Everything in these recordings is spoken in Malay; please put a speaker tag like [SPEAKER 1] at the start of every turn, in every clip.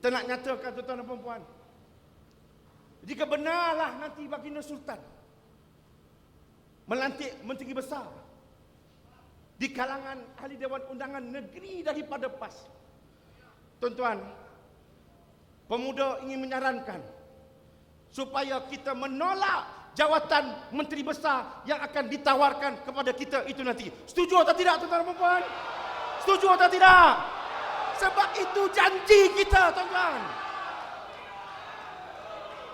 [SPEAKER 1] Kita nak nyatakan tuan-tuan dan puan-puan. Jika benarlah nanti baginda sultan melantik menteri besar di kalangan ahli dewan undangan negeri daripada PAS. Tuan-tuan, pemuda ingin menyarankan supaya kita menolak jawatan menteri besar yang akan ditawarkan kepada kita itu nanti. Setuju atau tidak tuan-tuan dan puan-puan? Setuju atau tidak? Sebab itu janji kita tuan-tuan.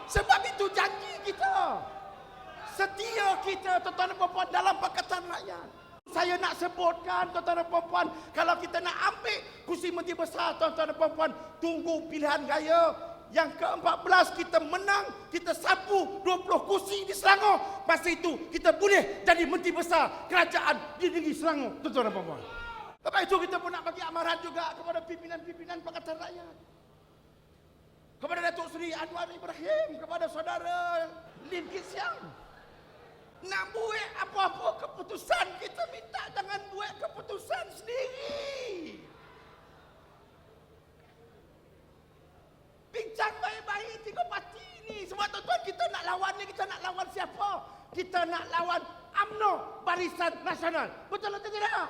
[SPEAKER 1] Sebab itu janji kita. Setia kita tuan-tuan dan puan-puan dalam Pakatan Rakyat. Saya nak sebutkan tuan-tuan dan puan-puan kalau kita nak ambil kursi menteri besar tuan-tuan dan puan-puan tunggu pilihan raya yang ke-14 kita menang, kita sapu 20 kursi di Selangor. Masa itu kita boleh jadi menteri besar kerajaan di negeri Selangor, tuan-tuan dan puan-puan. Lepas itu kita pun nak bagi amaran juga kepada pimpinan-pimpinan Pakatan Rakyat. Kepada Datuk Seri Anwar Ibrahim, kepada saudara Lim Kit Siang. Nak buat apa-apa keputusan kita minta jangan buat keputusan sendiri. Bincang baik-baik tiga parti ni. Sebab tuan-tuan kita nak lawan ni kita nak lawan siapa? Kita nak lawan UMNO Barisan Nasional. Betul atau tidak?